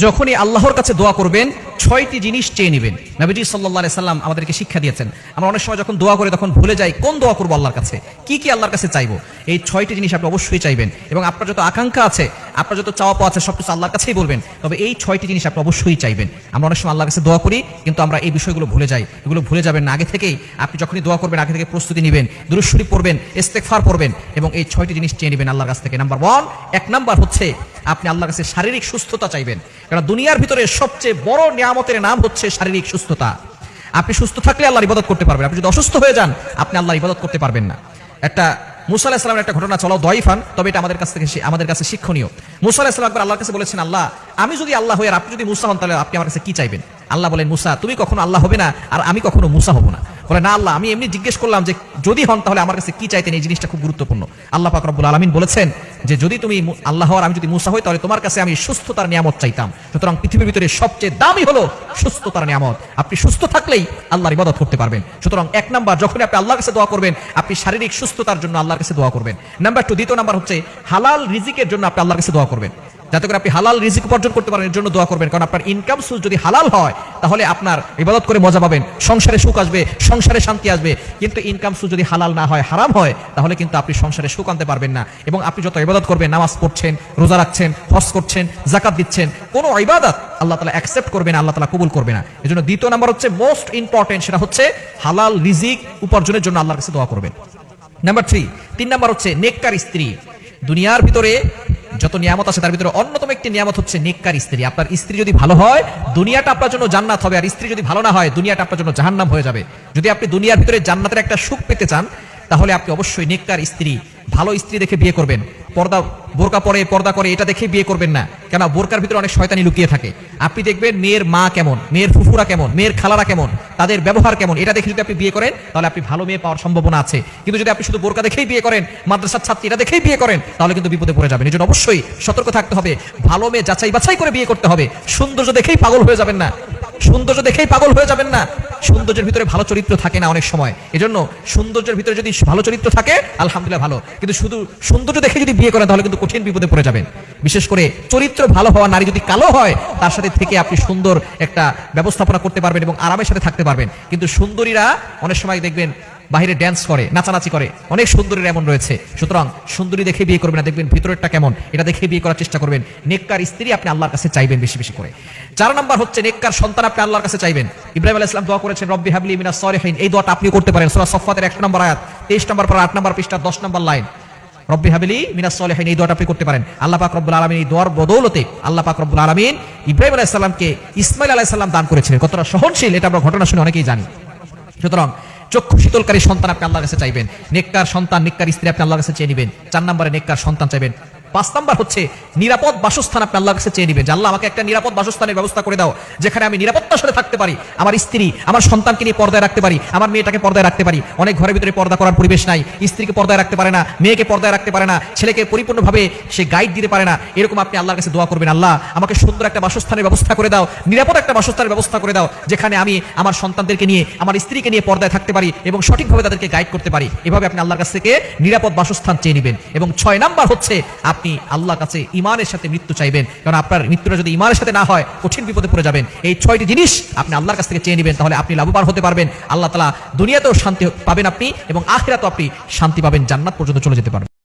যখনই আল্লাহর কাছে দোয়া করবেন, ছয়টি জিনিস চেয়ে নেবেন। নবীজি সাল্লাহ সাল্লাম আমাদেরকে শিক্ষা দিয়েছেন। আমরা অনেক সময় যখন দোয়া করে, তখন ভুলে যাই, কোন দোয়া করব আল্লাহর কাছে? কি কি আল্লাহর কাছে চাইব? এই ছয়টি জিনিস আপনি অবশ্যই চাইবেন। এবং আপনার যত আকাঙ্ক্ষা আছে আপনার যত চাওয়া পাওয়া আছে সবকিছু আল্লাহর কাছেই বলবেন। তবে এই ছয়টি জিনিস আপনি অবশ্যই চাইবেন। আমরা অনেক সময় আল্লাহর কাছে দোয়া করি, কিন্তু আমরা এই বিষয়গুলো ভুলে যাই। এগুলো ভুলে যাবেন না। আগে থেকেই আপনি যখনই দোয়া করবেন, আগে থেকে প্রস্তুতি নেবেন, দুরুশ্বরী পড়বেন ইস্তেকফার পড়বেন, এবং এই ছয়টি জিনিস চেয়ে নেবেন আল্লাহর কাছ থেকে। নাম্বার ওয়ান এক নাম্বার হচ্ছে আপনি আল্লাহর কাছে শারীরিক সুস্থতা চাইবেন। কারণ দুনিয়ার ভিতরে সবচেয়ে বড় নিয়ামতের নাম হচ্ছে শারীরিক সুস্থতা। আপনি সুস্থ থাকলে আল্লাহর ইবাদত করতে পারবেন। আপনি যদি অসুস্থ হয়ে যান, আপনি আল্লাহর ইবাদত করতে পারবেন না। একটা মুসা একটা ঘটনা চলো দয়ফান, তবে এটা আমাদের কাছ থেকে আমাদের কাছে শিক্ষণীয়। মুসা ইসলাম একবার আল্লাহর কাছে বলেছেন, আল্লাহ, আমি যদি আল্লাহ হয়ে আপনি যদি মুসা হন, তাহলে আপনি আমার কাছে কি চাইবেন? আল্লাহ বলেন, মুসা, তুমি কখনো আল্লাহ হবে না, আর আমি কখনো মুসা হব না। বলে, না আল্লাহ, আমি এমনি জিজ্ঞেস করলাম যে যদি হন তাহলে আমার কাছে কি চাইতেন? এই জিনিসটা খুব গুরুত্বপূর্ণ। আল্লাহ পাক রব্বুল আলমিন বলেছেন যে, যদি তুমি আল্লাহ আর আমি যদি মুসা হই, তাহলে তোমার কাছে আমি সুস্থতার নিয়ামত চাইতাম। সুতরাং পৃথিবীর ভিতরে সবচেয়ে দামি হলো সুস্থতার নিয়ামত। আপনি সুস্থ থাকলেই আল্লাহর ইবাদত করতে পারবেন। সুতরাং এক নাম্বার যখন আপনি আল্লাহর কাছে দোয়া করবেন, আপনি শারীরিক সুস্থতার জন্য আল্লাহর কাছে দোয়া করবেন। নাম্বার টু দ্বিতীয় নাম্বার হচ্ছে, হালাল রিজিকের জন্য আপনি আল্লাহর কাছে দোয়া করবেন। যাতে করে আপনি হালাল রিজিক উপার্জন করতে পারেন, এর জন্য দোয়া করবেন। কারণ আপনার ইনকাম সোর্স যদি হালাল হয়, তাহলে আপনার ইবাদত করে মজা পাবেন, সংসারে সুখ আসবে, সংসারে শান্তি আসবে। কিন্তু ইনকাম সোর্স যদি হালাল না হয়, হারাম হয়, তাহলে কিন্তু আপনি সংসারে সুখ আনতে পারবেন না। এবং আপনি যত ইবাদত করবেন, নামাজ পড়ছেন, রোজা রাখছেন, হজ করছেন জাকাত দিচ্ছেন, কোনো ইবাদত আল্লাহ তালা অ্যাকসেপ্ট করবে না, আল্লাহ তালা কবুল করবে না। এই জন্য দ্বিতীয় নাম্বার হচ্ছে মোস্ট ইম্পর্টেন্ট সেটা হচ্ছে হালাল রিজিক উপার্জনের জন্য আল্লাহর কাছে দোয়া করবেন। নাম্বার থ্রি তিন নাম্বার হচ্ছে নেককার স্ত্রী। দুনিয়ার ভিতরে যত নিয়ামত আছে তার ভিতরে অন্যতম একটি নিয়ামত হচ্ছে নেককার স্ত্রী। আপনার স্ত্রী যদি ভালো হয়, দুনিয়াটা আপনার জন্য জান্নাত হবে, আর স্ত্রী যদি ভালো না হয়, দুনিয়াটা আপনার জন্য জাহান্নাম হয়ে যাবে। যদি আপনি দুনিয়ার ভিতরে জান্নাতের একটা সুখ পেতে চান, তাহলে আপনি অবশ্যই নেককার স্ত্রী, ভালো স্ত্রী দেখে বিয়ে করবেন। পর্দা, বোরকা পরে, পর্দা করে, এটা দেখে বিয়ে করবেন না। কেন? বোরকার ভিতরে অনেক শয়তানি লুকিয়ে থাকে। আপনি দেখবেন মেয়ের মা কেমন, মেয়ের ফুফুরা কেমন, মেয়ের খালারা কেমন, তাদের ব্যবহার কেমন, এটা দেখে যদি আপনি বিয়ে করেন, তাহলে আপনি ভালো মেয়ে পাওয়ার সম্ভাবনা আছে। কিন্তু যদি আপনি শুধু বোরকা দেখেই বিয়ে করেন, মাদ্রাসার ছাত্রী এটা দেখেই বিয়ে করেন, তাহলে কিন্তু বিপদে পড়ে যাবেন। এই জন্য অবশ্যই সতর্ক থাকতে হবে। ভালো মেয়ে যাচাই বাছাই করে বিয়ে করতে হবে। সৌন্দর্য দেখেই পাগল হয়ে যাবেন না। সৌন্দর্য দেখেই পাগল হয়ে যাবেন না। সৌন্দর্যের ভিতরে ভালো চরিত্র থাকে না অনেক সময়। এজন্য সৌন্দর্যের ভিতরে যদি ভালো চরিত্র থাকে, আলহামদুলিল্লাহ ভালো। কিন্তু শুধু সৌন্দর্য দেখে যদি বিয়ে করেন, তাহলে কিন্তু কঠিন বিপদে পড়ে যাবেন। বিশেষ করে চরিত্র ভালো হওয়া, নারী যদি কালো হয়, তার সাথে থেকে আপনি সুন্দর একটা ব্যবস্থাপনা করতে পারবেন এবং আরামের সাথে থাকতে পারবেন। কিন্তু সুন্দরীরা অনেক সময় দেখবেন বাইরে ড্যান্স করে, নাচানাচি করে। অনেক সুন্দরীরা এমন রয়েছে। সুতরাং সুন্দরী দেখে বিয়ে করবেন না, দেখবেন ভিতরেরটা কেমন। এটা দেখে বিয়ে করার চেষ্টা করবেন। নেককার স্ত্রী আপনি আল্লাহর কাছে চাইবেন বেশি বেশি করে। চার নাম্বার হচ্ছে, নেককার সন্তান আপনি আল্লাহর কাছে চাইবেন। ইব্রাহিম আলাইহিস সালাম দোয়া করেছেন, রব্বি হাবলি মিনাস সলিহিন। এই দোয়াটা আপনিও করতে পারেন। সূরা সফফাতের 1 নম্বর আয়াত 23 নম্বর পর 8 নম্বর পৃষ্ঠা 10 নম্বর লাইন। রব্বি হাবিলি মিনাস সলিহিন, এই দোয়াটা আপনি করতে পারেন। আল্লাহ পাক রব্বুল আলামিন এই দোয়ার বদৌলতে আল্লাহ পাক রব্বুল আলামিন ইব্রাহিম আলাইহিস সালামকে ইসমাইল আলাইহিস সালাম দান করেছিলেন। কতটা সহনশীল, এটা আমরা ঘটনা শুনে অনেকেই জানি। সুতরাং চক্ষু শীতলকারী সন্তান আপনি আল্লাহর কাছে চাইবেন। নেককার সন্তান, নেককার স্ত্রী আপনি আল্লাহর কাছে চেয়ে নেবেন। চার নম্বরে নেককার সন্তান চাইবেন। পাঁচ নাম্বার হচ্ছে, নিরাপদ বাসস্থান আপনি আল্লাহর কাছে চেয়ে নেবেন যে, আল্লাহ, আমাকে একটা নিরাপদ বাসস্থানের ব্যবস্থা করে দাও, যেখানে আমি নিরাপত্তার সাথে থাকতে পারি, আমার স্ত্রী, আমার সন্তানকে নিয়ে পর্দায় রাখতে পারি, আমার মেয়েটাকে পর্দায় রাখতে পারি। অনেক ঘরের ভিতরে পর্দা করার পরিবেশ নাই, স্ত্রীকে পর্দায় রাখতে পারে না, মেয়েকে পর্দায় রাখতে পারে না, ছেলেকে পরিপূর্ণভাবে সে গাইড দিতে পারে না, এরকম আপনি আল্লাহর কাছে দোয়া করবেন, আল্লাহ, আমাকে সুন্দর একটা বাসস্থানের ব্যবস্থা করে দাও, নিরাপদ একটা বাসস্থানের ব্যবস্থা করে দাও, যেখানে আমি আমার সন্তানদেরকে নিয়ে, আমার স্ত্রীকে নিয়ে পর্দায় থাকতে পারি এবং সঠিকভাবে তাদেরকে গাইড করতে পারি। এভাবে আপনি আল্লাহর কাছ থেকে নিরাপদ বাসস্থান চেয়ে নেবেন। এবং ছয় নাম্বার হচ্ছে, আপনি আল্লাহর কাছে ইমানের সাথে মৃত্যু চাইবেন। কারণ আপনার মৃত্যুটা যদি ইমানের সাথে না হয়, কঠিন বিপদে পড়ে যাবেন। এই ছয়টি জিনিস আপনি আল্লাহর কাছ থেকে চেয়ে নেবেন, তাহলে আপনি লাভবান হতে পারবেন। আল্লাহ তালা দুনিয়াতেও শান্তি পাবেন আপনি এবং আখেরাতেও আপনি শান্তি পাবেন, জান্নাত পর্যন্ত চলে যেতে পারবেন।